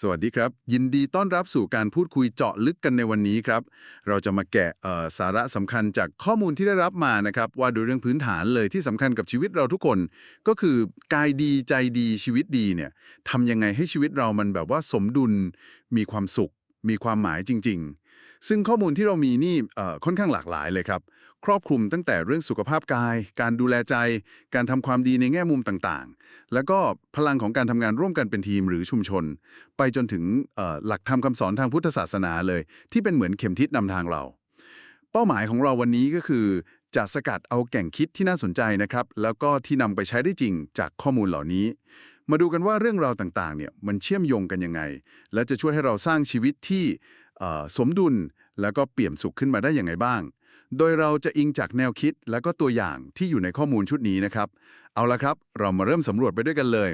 สวัสดีครับ ยินดีต้อนรับสู่การพูดคุยเจาะลึกกันในวันนี้ครับ เราจะมาแกะสาระสำคัญจากข้อมูลที่ได้รับมานะครับ ว่าโดยเรื่องพื้นฐานเลยที่สำคัญกับชีวิตเราทุกคน ก็คือกายดีใจดีชีวิตดีเนี่ยทำยังไงให้ชีวิตเรามันแบบว่าสมดุล มีความสุข มีความหมายจริง ๆ ซึ่งข้อมูลที่เรามีนี่ค่อนข้างหลากหลายเลยครับ ครอบคลุมตั้งแต่เรื่องสุขภาพกาย การดูแลใจ การทำความดีในแง่มุมต่างๆ แล้วก็พลังของการทำงานร่วมกันเป็นทีมหรือชุมชน ไปจนถึงหลักธรรมคำสอนทางพุทธศาสนาเลย ที่เป็นเหมือนเข็มทิศนำทางเรา เป้าหมายของเราวันนี้ก็คือจะสกัดเอาแก่งคิดที่น่าสนใจนะครับ แล้วก็ที่นำไปใช้ได้จริงจากข้อมูลเหล่านี้ มาดูกันว่าเรื่องราวต่างๆ เนี่ยมันเชื่อมโยงกันยังไง และจะช่วยให้เราสร้างชีวิตที่สมดุลแล้วก็เปี่ยมสุขขึ้นมาได้ยังไงบ้าง โดยเราจะอิงจากแนวคิดและก็ตัวอย่างที่อยู่ในข้อมูลชุดนี้นะครับ เอาละครับ เรามาเริ่มสำรวจไปด้วยกันเลย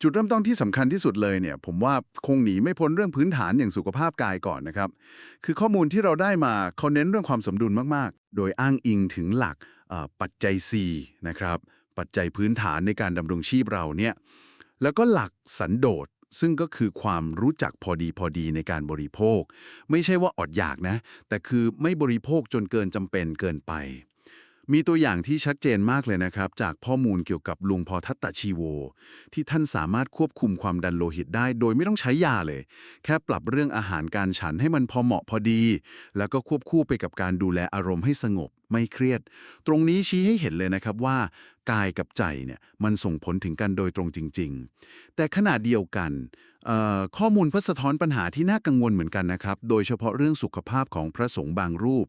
จุดเริ่มต้นที่สำคัญที่สุดเลยเนี่ย ผมว่าคงหนีไม่พ้นเรื่องพื้นฐานอย่างสุขภาพกายก่อนนะครับ คือข้อมูลที่เราได้มาเขาเน้นเรื่องความสมดุลมากๆ โดยอ้างอิงถึงหลักปัจจัย4นะครับ ปัจจัยพื้นฐานในการดำรงชีพเราเนี่ย แล้วก็หลักสันโดษ ซึ่งก็คือความรู้จักพอดีพอดีในการบริโภค ไม่ใช่ว่าอดอยากนะ แต่คือไม่บริโภคจนเกินจำเป็นเกินไป มีตัวอย่างที่ชัดเจนมากเลยนะครับ จากข้อมูลเกี่ยวกับลุงพอทัตตะชีโว ที่ท่านสามารถควบคุมความดันโลหิตได้ โดยไม่ต้องใช้ยาเลย แค่ปรับเรื่องอาหารการฉันให้มันพอเหมาะพอดี แล้วก็ควบคู่ไปกับการดูแลอารมณ์ให้สงบ ไม่เครียด ตรงนี้ชี้ให้เห็นเลยนะครับว่า กายกับใจเนี่ยมันส่งผลถึงกันโดยตรงจริง ๆ แต่ขณะเดียวกัน ข้อมูลก็สะท้อนปัญหาที่น่ากังวลเหมือนกันนะครับ โดยเฉพาะเรื่องสุขภาพของพระสงฆ์บางรูป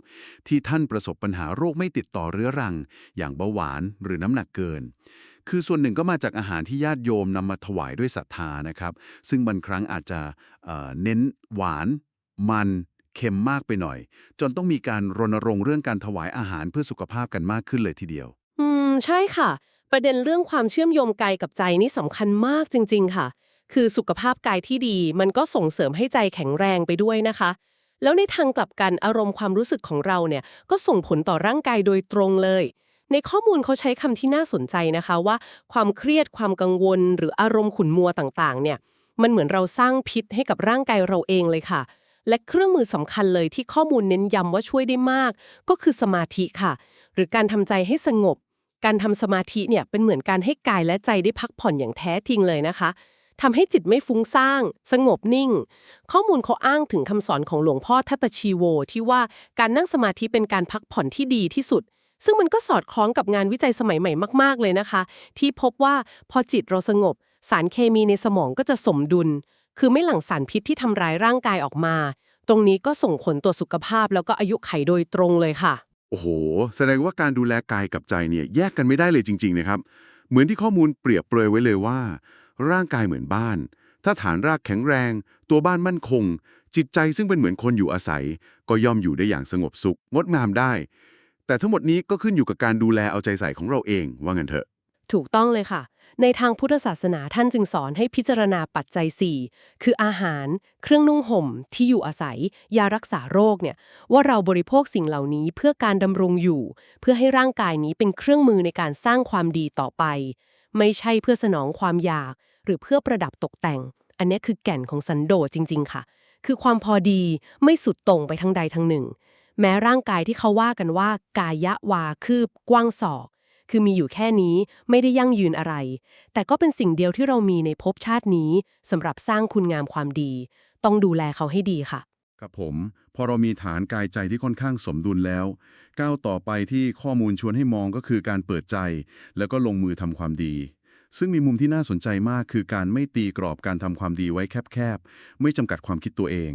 ที่ท่านประสบปัญหาโรคไม่ติดต่อเรื้อรัง อย่างเบาหวานหรือน้ำหนักเกิน คือส่วนหนึ่งก็มาจากอาหารที่ญาติโยมนำมาถวายด้วยศรัทธานะครับ ซึ่งบางครั้งอาจจะเเน้นหวาน มัน เค็มมากไปหน่อย จนต้องมีการรณรงค์เรื่องการถวายอาหารเพื่อสุขภาพกันมากขึ้นเลยทีเดียว อืม ใช่ค่ะ ประเด็นเรื่องความเชื่อมโยงกายกับใจนี่สำคัญมากจริง ๆ ค่ะ คือสุขภาพกายที่ดี มันก็ส่งเสริมให้ใจแข็งแรงไปด้วยนะคะ แล้วในทางกลับกันอารมณ์ความรู้สึกของเราเนี่ยก็ส่งผลต่อร่างกายโดยตรงเลย ในข้อมูลเขาใช้คำที่น่าสนใจนะคะว่า ความเครียดความกังวล หรืออารมณ์ขุ่นมัวต่างๆ เนี่ย มันเหมือนเราสร้างพิษให้กับร่างกายเราเองเลยค่ะ และเครื่องมือสำคัญเลยที่ข้อมูลเน้นย้ำว่าช่วยได้มาก ก็คือสมาธิค่ะ หรือการทำใจให้สงบ การทำสมาธิเนี่ยเป็นเหมือนการให้กายและใจได้พักผ่อนอย่างแท้จริงเลยนะคะทำให้จิตไม่ฟุ้งซ่านสงบนิ่ง ข้อมูลเขาอ้างถึงคำสอนของหลวงพ่อทัตตชีโว ที่ว่าการนั่งสมาธิเป็นการพักผ่อนที่ดีที่สุด ซึ่งมันก็สอดคล้องกับงานวิจัยสมัยใหม่มาก ๆ เลยนะคะ ที่พบว่าพอจิตเราสงบ สารเคมีในสมองก็จะสมดุล คือไม่หลั่งสารพิษที่ทำร้ายร่างกายออกมา ตรงนี้ก็ส่งผลต่อสุขภาพแล้วก็อายุไขโดยตรงเลยค่ะ โอ้โห แสดงว่าการดูแลกายกับใจเนี่ยแยกกันไม่ได้เลยจริง ๆ นะครับ เหมือนที่ข้อมูลเปรียบเปรยไว้เลยว่า ร่างกายเหมือนบ้าน ถ้าฐานรากแข็งแรง ตัวบ้านมั่นคง จิตใจซึ่งเป็นเหมือนคนอยู่อาศัย ก็ย่อมอยู่ได้อย่างสงบสุขงดงามได้ แต่ทั้งหมดนี้ก็ขึ้นอยู่กับการดูแลเอาใจใส่ของเราเองว่างั้นเถอะ ถูกต้องเลยค่ะ ในทางพุทธศาสนาท่านจึงสอนให้พิจารณาปัจจัย 4 คืออาหาร เครื่องนุ่งห่ม ที่อยู่อาศัย ยารักษาโรคเนี่ย ว่าเราบริโภคสิ่งเหล่านี้เพื่อการดำรงอยู่ เพื่อให้ร่างกายนี้เป็นเครื่องมือในการสร้างความดีต่อไป ไม่ใช่เพื่อสนองความอยาก หรือเพื่อประดับตกแต่ง อันนี้คือแก่นของสันโดษจริง ๆ ค่ะ คือความพอดีไม่สุดตรงไปทางใดทางหนึ่ง แม้ร่างกายที่เขาว่ากันว่ากายะวาคืบกว้างศอก คือมีอยู่แค่นี้ไม่ได้ยั่งยืนอะไร แต่ก็เป็นสิ่งเดียวที่เรามีในภพชาตินี้สำหรับสร้างคุณงามความดี ต้องดูแลเขาให้ดีค่ะ ครับผม พอเรามีฐานกายใจที่ค่อนข้างสมดุลแล้ว ก้าวต่อไปที่ข้อมูลชวนให้มองก็คือการเปิดใจ แล้วก็ลงมือทำความดี ซึ่งมีมุมที่น่าสนใจมากคือการไม่ตีกรอบการทำความดีไว้แคบๆ ไม่จำกัดความคิดตัวเอง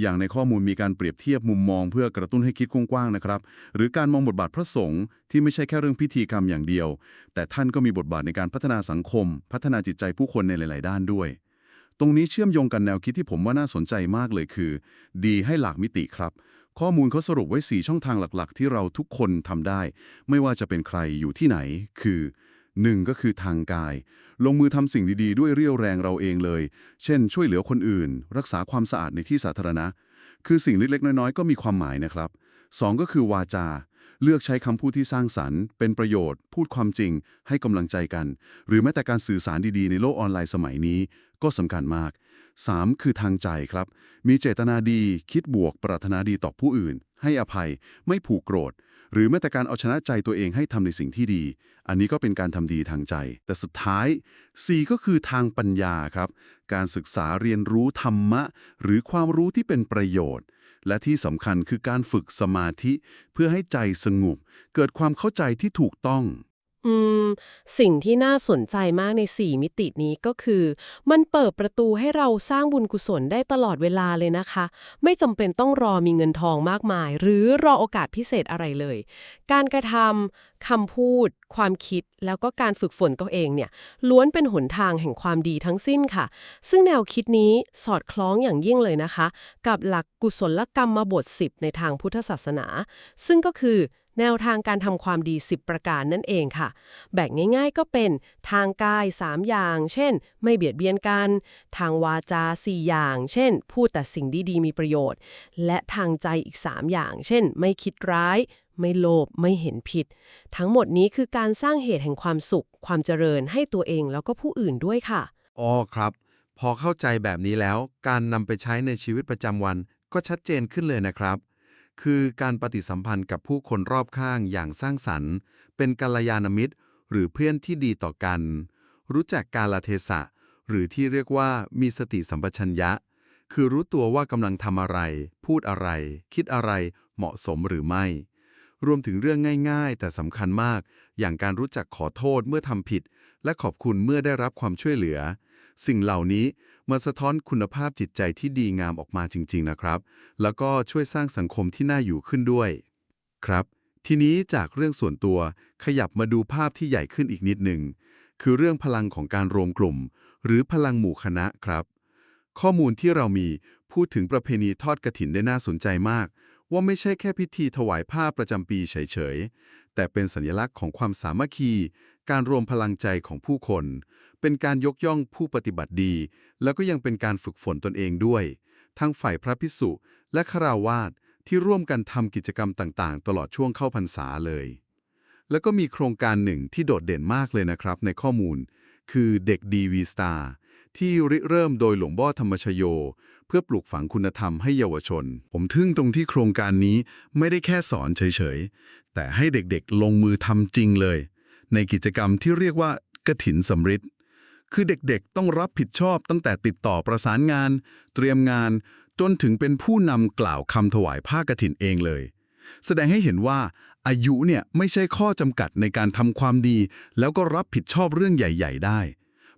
อย่างในข้อมูลมีการเปรียบเทียบมุมมองเพื่อกระตุ้นให้คิดกว้างๆนะครับ หรือการมองบทบาทพระสงฆ์ที่ไม่ใช่แค่เรื่องพิธีกรรมอย่างเดียว แต่ท่านก็มีบทบาทในการพัฒนาสังคม พัฒนาจิตใจผู้คนในหลาย ๆ ด้านด้วย ตรงนี้เชื่อมโยงกันแนวคิดที่ผมว่าน่าสนใจมากเลยคือ ดีให้หลากมิติครับข้อมูลเขาสรุปไว้ 4 ช่องทางหลักๆ ที่เราทุกคนทำได้ ไม่ว่าจะเป็นใครอยู่ที่ไหน คือ 1. ก็คือทางกาย ลงมือทำสิ่งดีๆ ด้วยเรี่ยวแรงเราเองเลย เช่น ช่วยเหลือคนอื่น รักษาความสะอาดในที่สาธารณะ คือสิ่งเล็กๆ น้อยๆ ก็มีความหมายนะครับ 2. ก็คือวาจา เลือกใช้คำพูดที่สร้างสรรค์ เป็นประโยชน์ พูดความจริง ให้กำลังใจกัน หรือแม้แต่การสื่อสารดีๆ ในโลกออนไลน์สมัยนี้ ก็สำคัญมาก 3. คือทางใจครับ มีเจตนาดี คิดบวก ปรารถนาดีต่อผู้อื่น ให้อภัย ไม่ผูกโกรธ หรือแม้แต่การเอาชนะใจตัวเองให้ทำในสิ่งที่ดี อันนี้ก็เป็นการทำดีทางใจ แต่สุดท้าย C ก็คือทางปัญญาครับ การศึกษาเรียนรู้ธรรมะ หรือความรู้ที่เป็นประโยชน์ และที่สำคัญคือการฝึกสมาธิ เพื่อให้ใจสงบเกิดความเข้าใจที่ถูกต้อง อืม สิ่งที่น่าสนใจมากใน 4 มิตินี้ก็คือ มันเปิดประตูให้เราสร้างบุญกุศลได้ตลอดเวลาเลยนะคะ ไม่จำเป็นต้องรอมีเงินทองมากมาย หรือรอโอกาสพิเศษอะไรเลย การกระทำคำพูด ความคิดแล้วก็การฝึกฝนตัวเองเนี่ย ล้วนเป็นหนทางแห่งความดีทั้งสิ้นค่ะ ซึ่งแนวคิดนี้สอดคล้องอย่างยิ่งเลยนะคะ กับหลักกุศลกรรมมาบท10 ในทางพุทธศาสนา ซึ่งก็คือ แนวทางการทำความดี 10 ประการนั่นเองค่ะ แบ่งง่าย ๆ ก็เป็นทางกาย 3 อย่าง เช่น ไม่เบียดเบียนกัน ทางวาจา 4 อย่าง เช่น พูดแต่สิ่งดีๆมีประโยชน์ และทางใจอีก 3 อย่าง เช่น ไม่คิดร้าย ไม่โลภไม่เห็นผิด ทั้งหมดนี้คือการสร้างเหตุแห่งความสุข ความเจริญให้ตัวเองแล้วก็ผู้อื่นด้วยค่ะอ๋อครับ พอเข้าใจแบบนี้แล้ว การนำไปใช้ในชีวิตประจำวันก็ชัดเจนขึ้นเลยนะครับ คือการปฏิสัมพันธ์กับผู้คนรอบข้างอย่างสร้างสรรค์ เป็นกัลยาณมิตร หรือเพื่อนที่ดีต่อกัน รู้จักกาลเทศะ หรือที่เรียกว่ามีสติสัมปชัญญะ คือรู้ตัวว่ากำลังทำอะไร พูดอะไร คิดอะไรเหมาะสมหรือไม่ รวมถึงเรื่องง่าย ๆ แต่สำคัญมาก อย่างการรู้จักขอโทษเมื่อทำผิด และขอบคุณเมื่อได้รับความช่วยเหลือ สิ่งเหล่านี้ มาสะท้อนคุณภาพจิตใจที่ดีงามออกมาจริง ๆ นะครับ แล้วก็ช่วยสร้างสังคมที่น่าอยู่ขึ้นด้วย ครับ ทีนี้จากเรื่องส่วนตัวขยับมาดูภาพที่ใหญ่ขึ้นอีกนิดหนึ่งคือเรื่องพลังของการรวมกลุ่ม หรือพลังหมู่คณะครับ ข้อมูลที่เรามีพูดถึงประเพณีทอดกระถินได้น่าสนใจมาก ว่าไม่ใช่แค่พิธีถวายผ้าประจำปีเฉยๆ แต่เป็นสัญลักษณ์ของความสามัคคี การรวมพลังใจของผู้คน เป็นการยกย่องผู้ปฏิบัติดี แล้วก็ยังเป็นการฝึกฝนตนเองด้วย ทั้งฝ่ายพระภิกษุและคราวาสที่ร่วมกันทำกิจกรรมต่างๆ ตลอดช่วงเข้าพรรษาเลย แล้วก็มีโครงการหนึ่งที่โดดเด่นมากเลยนะครับในข้อมูล คือเด็กดีวีสตาร์ ที่ริเริ่มโดยหลวงพ่อธรรมชโย เพื่อปลูกฝังคุณธรรมให้เยาวชน ผมทึ่งตรงที่โครงการนี้ไม่ได้แค่สอนเฉยๆ แต่ให้เด็กๆลงมือทำจริงเลย ในกิจกรรมที่เรียกว่ากระถินสำริดคือเด็กๆต้องรับผิดชอบตั้งแต่ติดต่อประสานงาน เตรียมงาน จนถึงเป็นผู้นำกล่าวคำถวายผ้ากฐินเองเลย แสดงให้เห็นว่าอายุเนี่ยไม่ใช่ข้อจำกัดในการทำความดี แล้วก็รับผิดชอบเรื่องใหญ่ ๆ ได้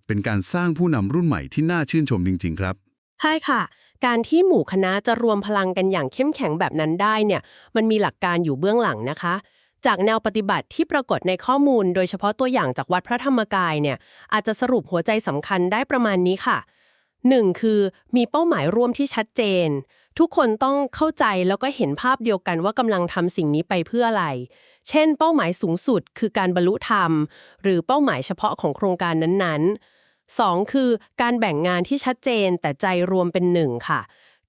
เป็นการสร้างผู้นำรุ่นใหม่ที่น่าชื่นชมจริง ๆ ครับ ใช่ค่ะ การที่หมู่คณะจะรวมพลังกันอย่างเข้มแข็งแบบนั้นได้เนี่ย มันมีหลักการอยู่เบื้องหลังนะคะ จากแนวปฏิบัติที่ปรากฏในข้อมูล โดยเฉพาะตัวอย่างจากวัดพระธรรมกายเนี่ย อาจจะสรุปหัวใจสำคัญได้ประมาณนี้ค่ะ 1. คือมีเป้าหมายร่วมที่ชัดเจน ทุกคนต้องเข้าใจแล้วก็เห็นภาพเดียวกันว่ากำลังทำสิ่งนี้ไปเพื่ออะไร เช่น เป้าหมายสูงสุดคือการบรรลุธรรม หรือเป้าหมายเฉพาะของโครงการนั้นๆ 2. คือการแบ่งงานที่ชัดเจนแต่ใจรวมเป็นหนึ่งค่ะ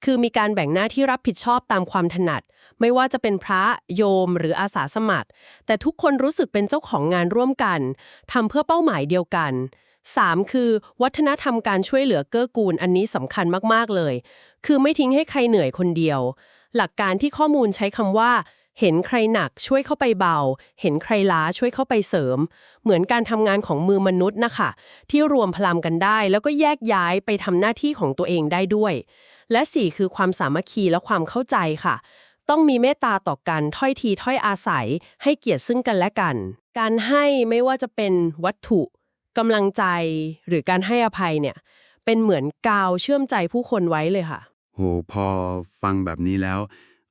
คือมีการแบ่งหน้าที่รับผิดชอบตามความถนัด ไม่ว่าจะเป็นพระโยมหรืออาสาสมัคร แต่ทุกคนรู้สึกเป็นเจ้าของงานร่วมกันทำเพื่อเป้าหมายเดียวกัน 3. คือ วัฒนธรรมการช่วยเหลือเกื้อกูลอันนี้สำคัญมาก ๆ เลย คือไม่ทิ้งให้ใครเหนื่อยคนเดียว หลักการที่ข้อมูลใช้คำว่า เห็นใครหนักช่วยเข้าไปเบา เห็นใครล้าช่วยเข้าไปเสริม เหมือนการทำงานของมือมนุษย์นะคะ ที่รวมพลังกันได้ แล้วก็แยกย้ายไปทำหน้าที่ของตัวเองได้ด้วย และ 4 คือความสามัคคีและความเข้าใจค่ะ ต้องมีเมตตาต่อกันถ้อยทีถ้อยอาศัย ให้เกียรติซึ่งกันและกัน การให้ไม่ว่าจะเป็นวัตถุกำลังใจหรือการให้อภัยเนี่ยเป็นเหมือนกาวเชื่อมใจผู้คนไว้เลยค่ะ โหพอฟังแบบนี้แล้ว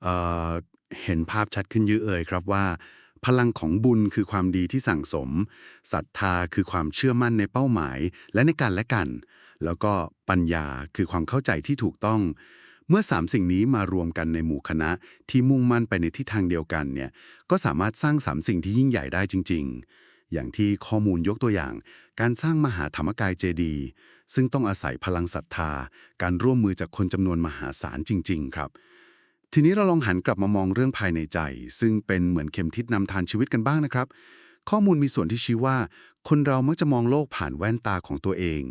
เเห็นภาพชัดขึ้นเยอะเอ่ยครับว่า พลังของบุญคือความดีที่สั่งสมศรัทธาคือความเชื่อมั่นในเป้าหมาย และในการและกัน แล้วก็ปัญญาคือความเข้าใจที่ถูกต้อง เมื่อสามสิ่งนี้มารวมกันในหมู่คณะที่มุ่งมั่นไปในทิศทางเดียวกันเนี่ยก็สามารถสร้างสามสิ่งที่ยิ่งใหญ่ได้จริง ๆ อย่างที่ข้อมูลยกตัวอย่าง การสร้างมหาธรรมกายเจดีย์ ซึ่งต้องอาศัยพลังศรัทธา การร่วมมือจากคนจำนวนมหาศาลจริง ๆ ครับ ทีนี้เราลองหันกลับมามองเรื่องภายในใจ ซึ่งเป็นเหมือนเข็มทิศนำทางชีวิตกันบ้างนะครับ ข้อมูลมีส่วนที่ชี้ว่า คนเรามักจะมองโลกผ่านแว่นตาของตัวเอง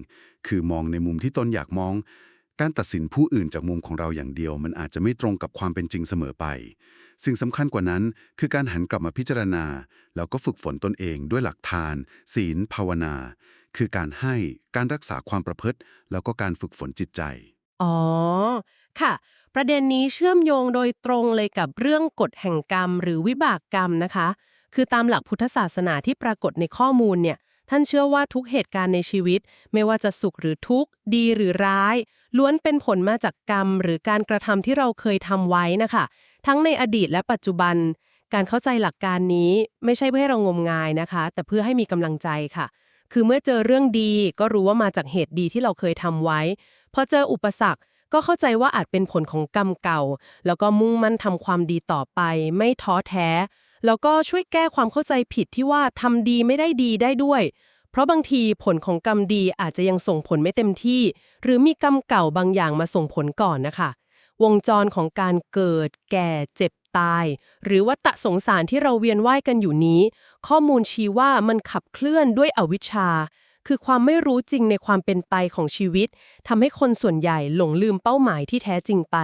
คือมองในมุมที่ตนอยากมอง การตัดสินผู้อื่นจากมุมของเราอย่างเดียว มันอาจจะไม่ตรงกับความเป็นจริงเสมอไปสิ่งสำคัญกว่านั้นคือการหันกลับมาพิจารณา แล้วก็ฝึกฝนตนเองด้วยหลักทาน ศีลภาวนา คือการให้การรักษาความประพฤติ แล้วก็การฝึกฝนจิตใจ อ๋อ ค่ะ ประเด็นนี้เชื่อมโยงโดยตรงเลยกับเรื่องกฎแห่งกรรม หรือวิบากกรรมนะคะ คือตามหลักพุทธศาสนาที่ปรากฏในข้อมูลเนี่ย ท่านเชื่อว่าทุกเหตุการณ์ในชีวิต ไม่ว่าจะสุขหรือทุกข์ ดีหรือร้าย ล้วนเป็นผลมาจากกรรม หรือการกระทำที่เราเคยทำไว้นะคะ ทั้งในอดีตและปัจจุบัน การเข้าใจหลักการนี้ไม่ใช่เพื่อให้เรางมงายนะคะ แต่เพื่อให้มีกำลังใจค่ะ คือเมื่อเจอเรื่องดีก็รู้ว่ามาจากเหตุดีที่เราเคยทำไว้ พอเจออุปสรรคก็เข้าใจว่าอาจเป็นผลของกรรมเก่า แล้วก็มุ่งมั่นทำความดีต่อไป ไม่ท้อแท้ แล้วก็ช่วยแก้ความเข้าใจผิดที่ว่าทำดีไม่ได้ดีได้ด้วย เพราะบางทีผลของกรรมดีอาจจะยังส่งผลไม่เต็มที่ หรือมีกรรมเก่าบางอย่างมาส่งผลก่อนนะคะ วงจรของการเกิด แก่ เจ็บ ตาย หรือวัฏสงสารที่เราเวียนว่ายกันอยู่นี้ ข้อมูลชี้ว่ามันขับเคลื่อนด้วยอวิชชา คือความไม่รู้จริงในความเป็นไปของชีวิตทำให้คนส่วนใหญ่หลงลืมเป้าหมายที่แท้จริงไป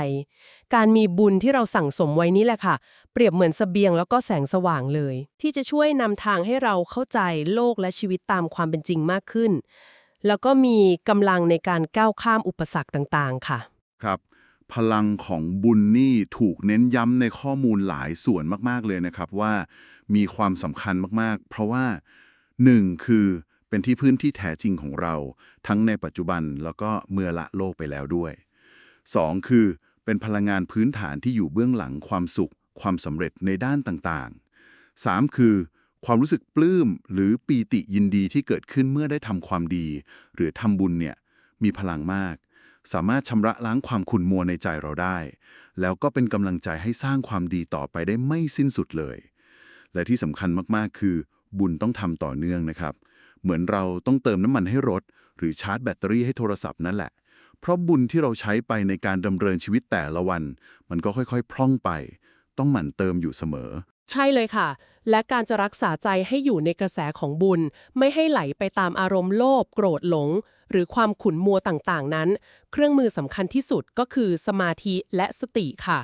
การมีบุญที่เราสั่งสมไว้นี่แหละค่ะ เปรียบเหมือนเสบียงแล้วก็แสงสว่างเลย ที่จะช่วยนำทางให้เราเข้าใจโลกและชีวิตตามความเป็นจริงมากขึ้น แล้วก็มีกำลังในการก้าวข้ามอุปสรรคต่างๆ ค่ะ ครับ พลังของบุญนี่ถูกเน้นย้ำในข้อมูลหลายส่วนมากๆเลยนะครับว่ามีความสำคัญมากๆ เพราะว่า 1. คือเป็นที่พื้นที่แท้จริงของเรา ทั้งในปัจจุบันแล้วก็เมื่อละโลกไปแล้วด้วย 2. คือเป็นพลังงานพื้นฐานที่อยู่เบื้องหลังความสุข ความสำเร็จในด้านต่างๆ 3. คือความรู้สึกปลื้มหรือปีติยินดีที่เกิดขึ้นเมื่อได้ทำความดี หรือทำบุญเนี่ยมีพลังมาก สามารถชำระล้างความขุ่นมัวในใจเราได้ แล้วก็เป็นกำลังใจให้สร้างความดีต่อไปได้ไม่สิ้นสุดเลย และที่สำคัญมากๆ คือ บุญต้องทำต่อเนื่องนะครับ เหมือนเราต้องเติมน้ำมันให้รถ หรือชาร์จแบตเตอรี่ให้โทรศัพท์นั่นแหละ เพราะบุญที่เราใช้ไปในการดำเนินชีวิตแต่ละวัน มันก็ค่อยๆ พร่องไป ต้องหมั่นเติมอยู่เสมอ ใช่เลยค่ะ และการจะรักษาใจให้อยู่ในกระแสของบุญ ไม่ให้ไหลไปตามอารมณ์โลภโกรธหลง หรือความขุ่นมัวต่างๆ นั้น เครื่องมือสำคัญที่สุดก็คือสมาธิและสติค่ะ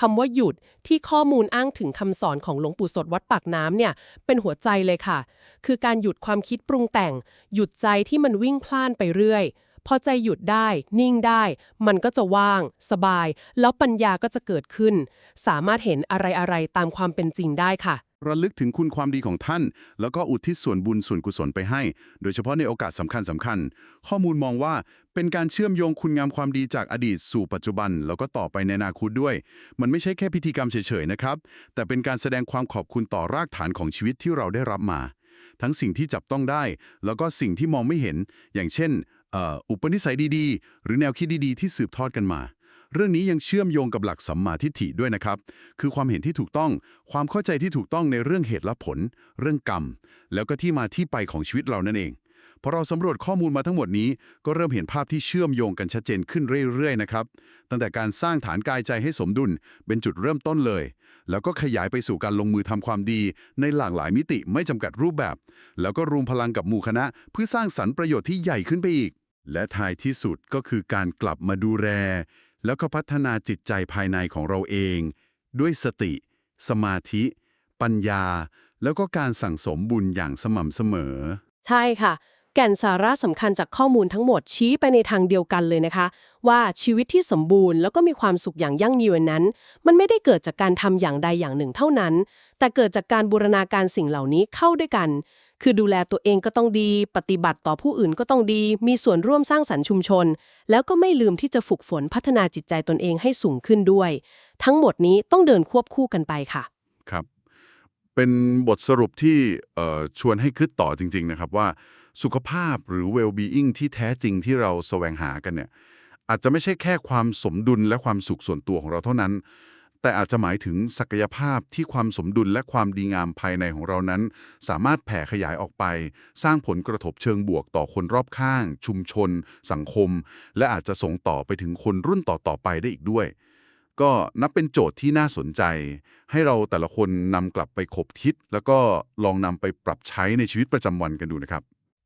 คำว่าหยุดที่ข้อมูลอ้างถึงคำสอนของหลวงปู่สดวัดปากน้ำเนี่ย เป็นหัวใจเลยค่ะ คือการหยุดความคิดปรุงแต่ง หยุดใจที่มันวิ่งพล่านไปเรื่อย พอใจหยุดได้ นิ่งได้ มันก็จะว่าง สบาย แล้วปัญญาก็จะเกิดขึ้น สามารถเห็นอะไรๆตามความเป็นจริงได้ค่ะ ระลึกถึงคุณความดีของท่าน แล้วก็อุทิศส่วนบุญส่วนกุศลไปให้ โดยเฉพาะในโอกาสสำคัญสำคัญ ข้อมูลมองว่าเป็นการเชื่อมโยงคุณงามความดีจากอดีตสู่ปัจจุบัน แล้วก็ต่อไปในอนาคตด้วย มันไม่ใช่แค่พิธีกรรมเฉยๆนะครับ แต่เป็นการแสดงความขอบคุณต่อรากฐานของชีวิตที่เราได้รับมา ทั้งสิ่งที่จับต้องได้ แล้วก็สิ่งที่มองไม่เห็น อย่างเช่นอุปนิสัยดีๆ หรือแนวคิดดีๆ ที่สืบทอดกันมา เรื่องนี้ยังเชื่อมโยงกับหลักสัมมาทิฏฐิด้วยนะครับ คือความเห็นที่ถูกต้อง ความเข้าใจที่ถูกต้องในเรื่องเหตุและผล เรื่องกรรม แล้วก็ที่มาที่ไปของชีวิตเรานั่นเองพอเราสำรวจข้อมูลมาทั้งหมดนี้ ก็เริ่มเห็นภาพที่เชื่อมโยงกันชัดเจนขึ้นเรื่อยๆนะครับ ตั้งแต่การสร้างฐานกายใจให้สมดุลเป็นจุดเริ่มต้นเลย แล้วก็ขยายไปสู่การลงมือทำความดี ในหลากหลายมิติไม่จำกัดรูปแบบ แล้วก็รวมพลังกับหมู่คณะ เพื่อสร้างสรรค์ประโยชน์ที่ใหญ่ขึ้นไปอีก และท้ายที่สุดก็คือการกลับมาดูแล แล้วก็พัฒนาจิตใจภายในของเราเอง ด้วยสติ สมาธิ ปัญญา แล้วก็การสั่งสมบุญอย่างสม่ำเสมอ ใช่ค่ะ แก่นสาระสำคัญจากข้อมูลทั้งหมดชี้ไปในทางเดียวกันเลยนะคะ ว่าชีวิตที่สมบูรณ์แล้วก็มีความสุขอย่างยั่งยืนนั้น มันไม่ได้เกิดจากการทำอย่างใดอย่างหนึ่งเท่านั้น แต่เกิดจากการบูรณาการสิ่งเหล่านี้เข้าด้วยกัน คือดูแลตัวเองก็ต้องดี ปฏิบัติต่อผู้อื่นก็ต้องดี มีส่วนร่วมสร้างสรรค์ชุมชน แล้วก็ไม่ลืมที่จะฝึกฝนพัฒนาจิตใจตนเองให้สูงขึ้นด้วย ทั้งหมดนี้ต้องเดินควบคู่กันไปค่ะ ครับ เป็นบทสรุปที่ชวนให้คิดต่อจริง ๆ นะครับว่าสุขภาพหรือ well-being ที่แท้จริงที่เราแสวงหากันเนี่ยอาจจะไม่ใช่แค่ความสมดุลและความสุขส่วนตัวของเราเท่านั้น แต่อาจจะหมายถึงศักยภาพที่ความสมดุลและความดีงามภายในของเรานั้น สามารถแผ่ขยายออกไป สร้างผลกระทบเชิงบวกต่อคนรอบข้าง ชุมชน สังคม และอาจจะส่งต่อไปถึงคนรุ่นต่อๆไปได้อีกด้วย ก็นับเป็นโจทย์ที่น่าสนใจ ให้เราแต่ละคนนำกลับไปคบคิด แล้วก็ลองนำไปปรับใช้ในชีวิตประจำวันกันดูนะครับ